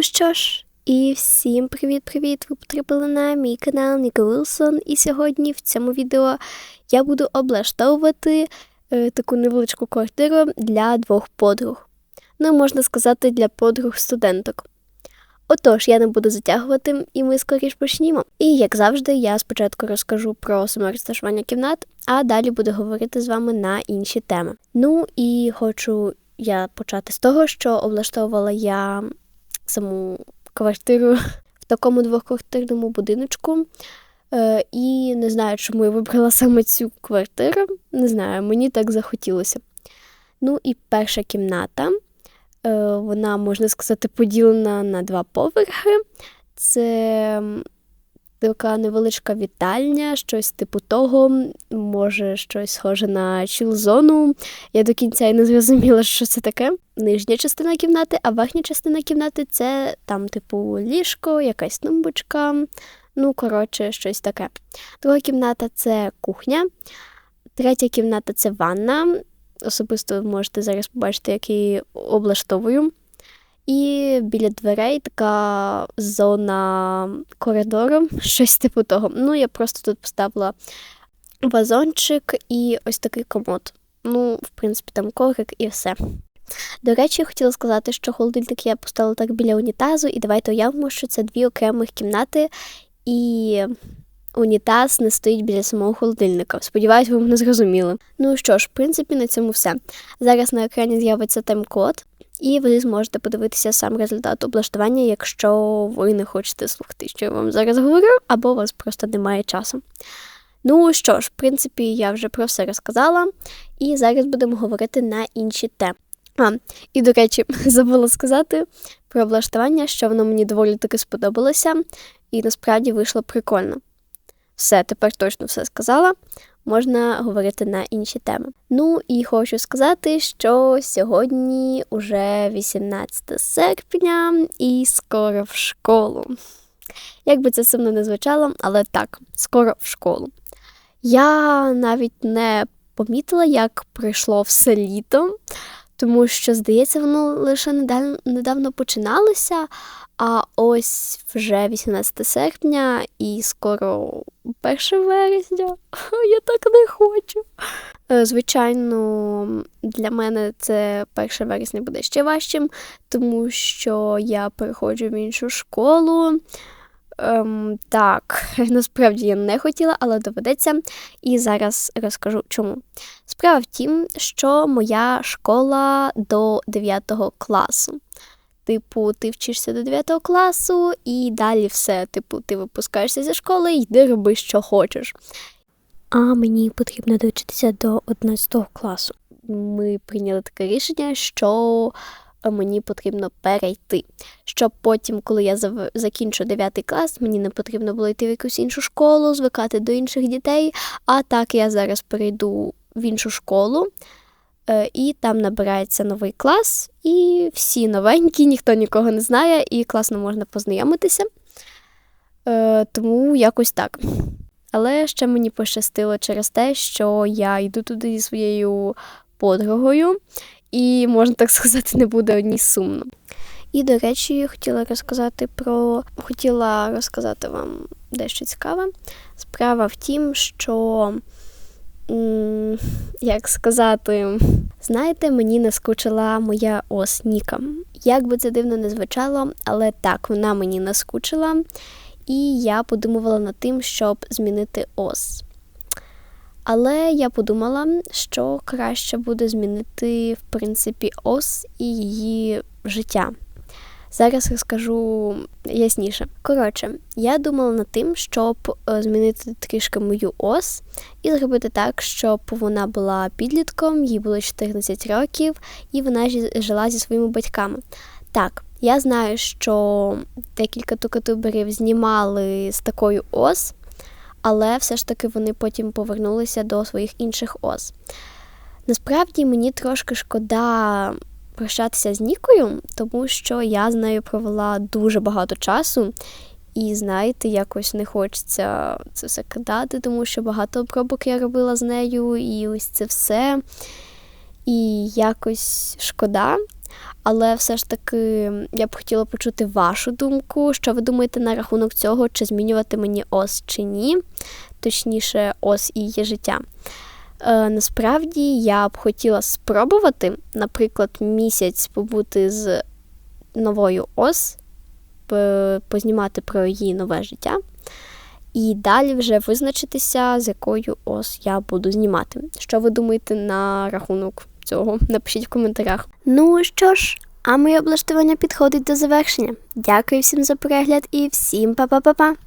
що ж, і всім привіт-привіт! Ви потрапили на мій канал Ніка Вілсон. І сьогодні в цьому відео я буду облаштовувати е, таку невеличку квартиру для двох подруг. Ну, можна сказати, для подруг студенток. Отож, я не буду затягувати, і ми скоріш почнімо. І як завжди, я спочатку розкажу про саме розташування кімнат, а далі буду говорити з вами на інші теми. Ну і хочу я почати з того, що облаштовувала я саму квартиру в такому двоквартирному будиночку. Е, І не знаю, чому я вибрала саме цю квартиру. Не знаю, мені так захотілося. Ну і перша кімната, е, вона, можна сказати, поділена на два поверхи. Це така невеличка вітальня, щось типу того, може, щось схоже на чіл-зону. Я до кінця і не зрозуміла, що це таке. Нижня частина кімнати, а верхня частина кімнати це там, типу, ліжко, якась тумбочка. Ну, коротше, щось таке. Друга кімната це кухня. Третя кімната це ванна. Особисто можете зараз побачити, як її облаштовую. І біля дверей така зона коридору, щось типу того. Ну, я просто тут поставила вазончик і ось такий комод. Ну, в принципі, там коврик і все. До речі, я хотіла сказати, що холодильник я поставила так біля унітазу, і давайте уявимо, що це дві окремих кімнати, і унітаз не стоїть біля самого холодильника. Сподіваюсь, ви мене зрозуміли. Ну що ж, в принципі, на цьому все. Зараз на екрані з'явиться тайм-код. І ви зможете подивитися сам результат облаштування, якщо ви не хочете слухати, що я вам зараз говорю, або у вас просто немає часу. Ну що ж, в принципі, я вже про все розказала, і зараз будемо говорити на інші теми. А, і, до речі, забула сказати про облаштування, що воно мені доволі таки сподобалося, і насправді вийшло прикольно. Все, тепер точно все сказала можна говорити на інші теми. Ну і хочу сказати, що сьогодні уже 18 серпня і скоро в школу. Як би це сумно не звучало, але так, скоро в школу. Я навіть не помітила, як пройшло все літо, тому що, здається, воно лише недавно починалося, а ось вже 18 серпня і скоро 1 вересня. Я так не хочу. Е, звичайно, для мене це 1 вересня буде ще важчим, тому що я переходжу в іншу школу. Ем, Так, насправді я не хотіла, але доведеться. І зараз розкажу чому. Справа в тім, що моя школа до 9 класу. Типу, ти вчишся до 9 класу, і далі все. Типу, ти випускаєшся зі школи і йди роби, що хочеш. А мені потрібно довчитися до 11 класу. Ми прийняли таке рішення, що мені потрібно перейти. Щоб потім, коли я закінчу 9 клас, мені не потрібно було йти в якусь іншу школу, звикати до інших дітей. А так я зараз перейду в іншу школу. Е, і там набирається новий клас, і всі новенькі, ніхто нікого не знає, і класно можна познайомитися. Е, тому якось так. Але ще мені пощастило через те, що я йду туди зі своєю подругою, і, можна так сказати, не буде одній сумно. І, до речі, хотіла розказати про хотіла розказати вам дещо цікаве. Справа в тім, що як сказати, знаєте, мені наскучила моя ос Ніка. Як би це дивно не звучало, але так, вона мені наскучила, і я подумувала над тим, щоб змінити ос. Але я подумала, що краще буде змінити, в принципі, ос і її життя. Зараз розкажу ясніше. Коротше, я думала над тим, щоб е, змінити трішки мою ос і зробити так, щоб вона була підлітком, їй було 14 років, і вона жила зі своїми батьками. Так, я знаю, що декілька тукатуберів знімали з такою ос, але все ж таки вони потім повернулися до своїх інших ос. Насправді мені трошки шкода прощатися з Нікою, тому що я з нею провела дуже багато часу. І, знаєте, якось не хочеться це все кидати, тому що багато обробок я робила з нею, і ось це все. І якось шкода. Але все ж таки я б хотіла почути вашу думку, що ви думаєте на рахунок цього, чи змінювати мені ос чи ні, точніше, ос і її життя. Е, насправді я б хотіла спробувати, наприклад, місяць побути з новою ос, познімати про її нове життя. І далі вже визначитися, з якою ос я буду знімати. Що ви думаєте на рахунок цього? Напишіть в коментарях. Ну що ж, а моє облаштування підходить до завершення. Дякую всім за перегляд і всім па-па-па-па!